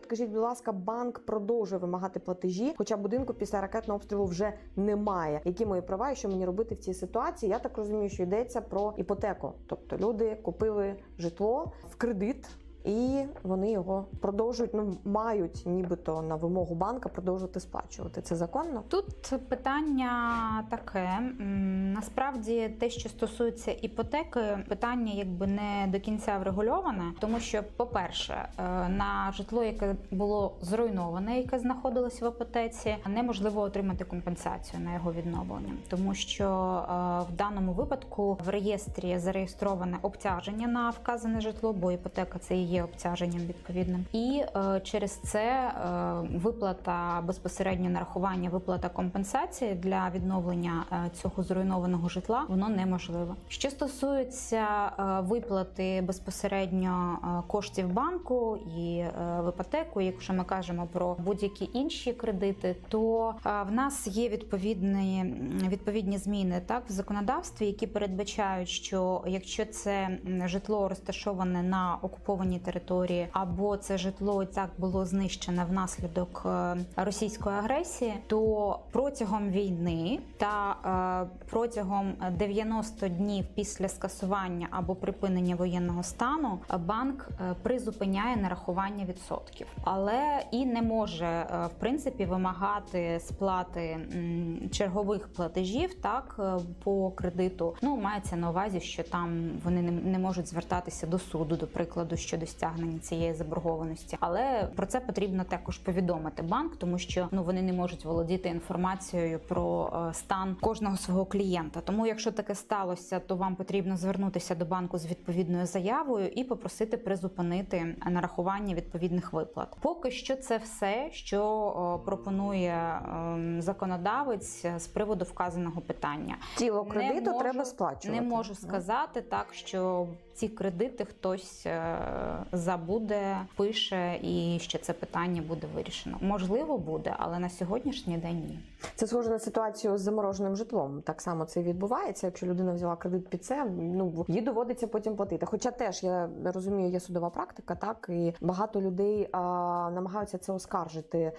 Підкажіть, будь ласка, банк продовжує вимагати платежі, хоча будинку після ракетного обстрілу вже немає. Які мої права і що мені робити в цій ситуації? Я так розумію, що йдеться про іпотеку. Тобто люди купили житло в кредит. І вони його продовжують, ну мають нібито на вимогу банка продовжувати сплачувати. Це законно? Тут питання таке. Насправді, те, що стосується іпотеки, питання якби не до кінця врегульоване, тому що, по-перше, е, на житло, яке було зруйноване, яке знаходилось в іпотеці, неможливо отримати компенсацію на його відновлення, тому що е, в даному випадку в реєстрі зареєстроване обтяження на вказане житло, бо іпотека це і є обтяженням відповідним, і е, через це е, виплата безпосередньо нарахування, виплата компенсації для відновлення е, цього зруйнованого житла воно неможливе. Що стосується е, виплати безпосередньо е, коштів банку і е, в іпотеку, якщо ми кажемо про будь-які інші кредити, то е, в нас є відповідні відповідні зміни так в законодавстві, які передбачають, що якщо це житло розташоване на окупованій території, або це житло так було знищене внаслідок е, російської агресії, то протягом війни та е, протягом 90 днів після скасування або припинення воєнного стану е, банк е, призупиняє нарахування відсотків, але і не може е, в принципі вимагати сплати чергових платежів так е, по кредиту. Ну мається на увазі, що там вони не можуть звертатися до суду, до прикладу, щодо стягнення цієї заборгованості. Але про це потрібно також повідомити банк, тому що ну вони не можуть володіти інформацією про е, стан кожного свого клієнта. Тому, якщо таке сталося, то вам потрібно звернутися до банку з відповідною заявою і попросити призупинити нарахування відповідних виплат. Поки що це все, що пропонує ем, законодавець з приводу вказаного питання. Тіло Не кредиту можу- треба сплачувати. Не можу сказати так, що ці кредити хтось е, забуде, пише, і що це питання буде вирішено. Можливо, буде, але на сьогоднішній день ні. Це схоже на ситуацію з замороженим житлом. Так само це відбувається. Якщо людина взяла кредит під це, ну їй доводиться потім платити. Хоча теж я розумію, є судова практика, так і багато людей а, намагаються це оскаржити.